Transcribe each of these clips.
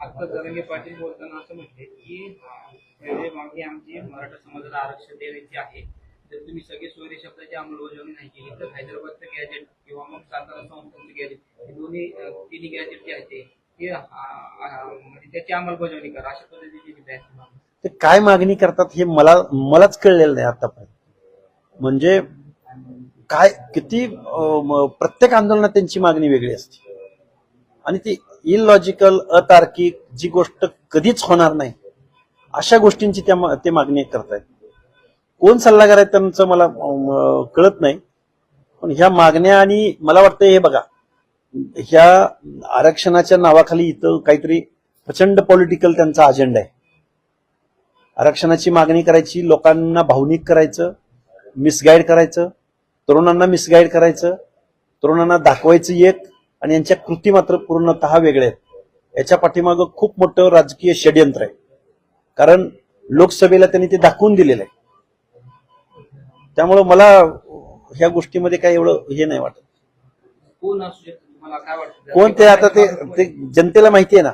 आता जरंगे पाटील बोलताना असं म्हटले की म्हणजे मागणी आमची मराठा समाजाला आरक्षण देण्याची आहे. जर तुम्ही सगळे सोयरे शब्दाची अंमलबजावणी नाही केली तर हैदराबादचं गॅजेट किंवा मग सातारा संस्थांचं गॅजेट हे दोन्ही तिन्ही गॅजेट जे आहे ते म्हणजे त्याची अंमलबजावणी करा. अशा पद्धतीची ते काय मागणी करतात हे मला मलाच कळलेलं नाही आतापर्यंत. म्हणजे काय किती प्रत्येक आंदोलनात त्यांची मागणी वेगळी असते. आणि ती इलॉजिकल अतार्किक जी गोष्ट कधीच होणार नाही अशा गोष्टींची त्या ते मागणी करतायत. कोण सल्लागार आहे त्यांचं मला कळत नाही पण ह्या मागण्या आणि मला वाटतं हे बघा ह्या आरक्षणाच्या नावाखाली इथं काहीतरी प्रचंड पॉलिटिकल त्यांचा अजेंडा आहे. आरक्षणाची मागणी करायची लोकांना भावनिक करायचं मिसगाईड करायचं तरुणांना मिसगाईड करायचं तरुणांना दाखवायचं एक आणि यांच्या कृती मात्र पूर्णतः वेगळ्या आहेत. याच्या पाठीमागं खूप मोठं राजकीय षडयंत्र आहे. कारण लोकसभेला त्यांनी ते दाखवून दिलेलं आहे. त्यामुळं मला ह्या गोष्टीमध्ये काय एवढं हे नाही वाटत. कोण ते आता ते ते जनतेला माहिती आहे ना.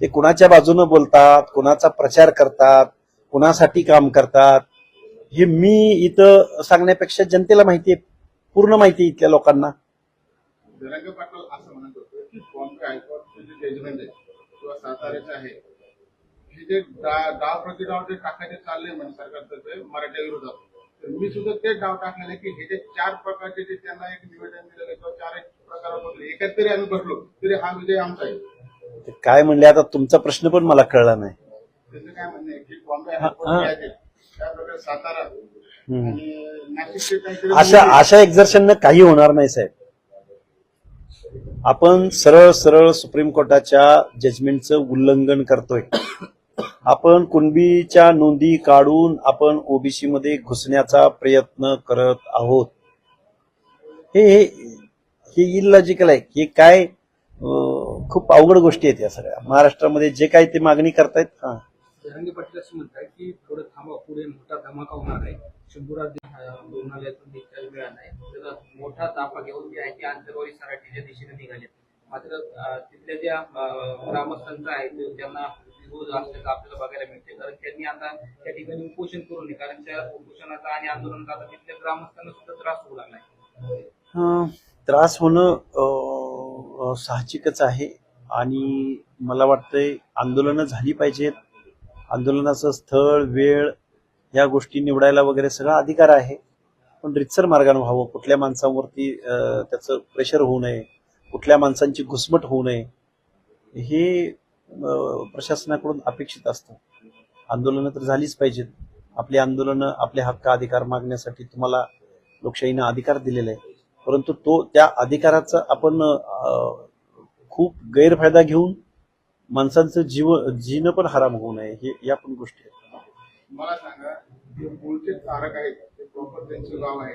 ते कुणाच्या बाजूनं बोलतात कुणाचा प्रचार करतात कुणासाठी काम करतात. हे मी इथं सांगण्यापेक्षा जनतेला माहिती आहे. पूर्ण माहिती आहे इथल्या लोकांना. जरांगे पाटील असं म्हणत होते की बॉम्बे हायकोर्टचे जे जजमेंट आहे? किंवा साताऱ्याचं आहे. हे जे डाव प्रतिडाव जे टाकायचे चालले म्हणजे सरकारतर्फे मराठ्या विरोधात तर मी सुद्धा ते डाव टाकलेले की हे जे चार प्रकारचे जे त्यांना एक निवेदन दिलेलं किंवा चार एक प्रकारामधले एकात तरी आम्ही बसलो तरी हा विजय आमचा आहे. काय म्हणले आता तुमचा प्रश्न पण मला कळला नाही. त्याचं काय म्हणणं आहे की बॉम्बे हा. हायकोर्ट त्याप्रकारे सातारा अशा अशा एक्झर्शननं काही होणार नाही साहेब. आपण सरळ सरळ सुप्रीम कोर्टाच्या जजमेंटचं उल्लंघन करतोय. आपण कुणबीच्या नोंदी काढून आपण ओबीसी मध्ये घुसण्याचा प्रयत्न करत आहोत. हे हे हे इलॉजिकल आहे. हे काय खूप अवघड गोष्टी आहेत या सगळ्या. महाराष्ट्रामध्ये जे काही ते मागणी करतायत हा. जरंगे पाटील असं म्हणतात की थोडं थांबा पुढे मोठा धमाका होणार आहे. शंभूराज रुग्णालयातून डिस्चार्ज मिळाला आहे त्याचा मोठा ताफा घेऊन जे आहे ते आंतरवाडी सराठीच्या दिशेने निघाले. मात्र तिथल्या ज्या ग्रामस्थांचं आहे त्यांना विरोध असल्याचं आपल्याला बघायला मिळते. कारण त्यांनी आता त्या ठिकाणी उपोषण करू नये. कारण त्या उपोषणाचा आणि आंदोलनाचा आता तिथल्या ग्रामस्थांना सुद्धा त्रास होऊ लागला आहे. त्रास होणं साहजिकच आहे. आणि मला वाटतंय आंदोलनं झाली पाहिजेत. आंदोलनाचं स्थळ वेळ या गोष्टी निवडायला वगैरे सगळा अधिकार आहे. पण रितसर मार्गाने व्हावं कुठल्या माणसांवरती त्याचं प्रेशर होऊ नये कुठल्या माणसांची घुसमट होऊ नये हे प्रशासनाकडून अपेक्षित असतं. आंदोलनं तर झालीच पाहिजेत. आपली आंदोलनं आपले हक्क अधिकार मागण्यासाठी तुम्हाला लोकशाहीनं अधिकार दिलेला आहे परंतु तो त्या अधिकाराचा आपण खूप गैरफायदा घेऊन माणसांचं जीव जीणं पण हराम होऊ नये हे या पण गोष्टी आहेत. मला सांगा जे मूळचे तारक आहेत ते प्रॉपर त्यांचं गाव आहे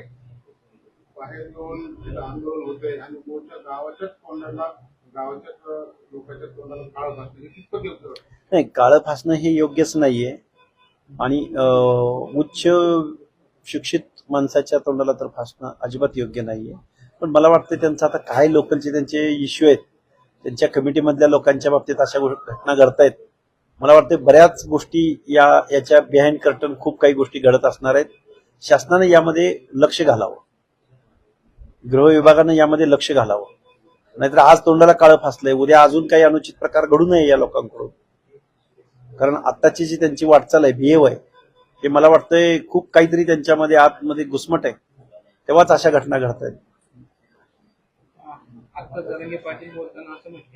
बाहेर येऊन तिथं आंदोलन होतंय आणि मूळच्या गावाच्याच तोंडाला गावाच्याच लोकांच्या तोंडाला काळ हे कितपत योग्य? नाही काळं फासणं हे योग्यच नाहीये. आणि उच्च शिक्षित माणसाच्या तोंडाला तर फासणं अजिबात योग्य नाहीये. पण मला वाटतं त्यांचं आता काय लोकांचे त्यांचे इश्यू आहेत त्यांच्या कमिटीमधल्या लोकांच्या बाबतीत अशा घटना घडतायत. मला वाटतं बऱ्याच गोष्टी या याच्या बिहाइंड कर्टन खूप काही गोष्टी घडत असणार आहेत. शासनाने यामध्ये लक्ष घालावं. गृह विभागानं यामध्ये लक्ष घालावं. नाहीतर आज तोंडाला काळं फासलंय. उद्या अजून काही अनुचित प्रकार घडू नये या लोकांकडून. कारण आत्ताची जी त्यांची वाटचाल आहे बिहेव आहे हे मला वाटतंय खूप काहीतरी त्यांच्यामध्ये आतमध्ये घुसमट आहे. तेव्हाच अशा घटना घडत आहेत आता मी पाटील बोलताना असं म्हटले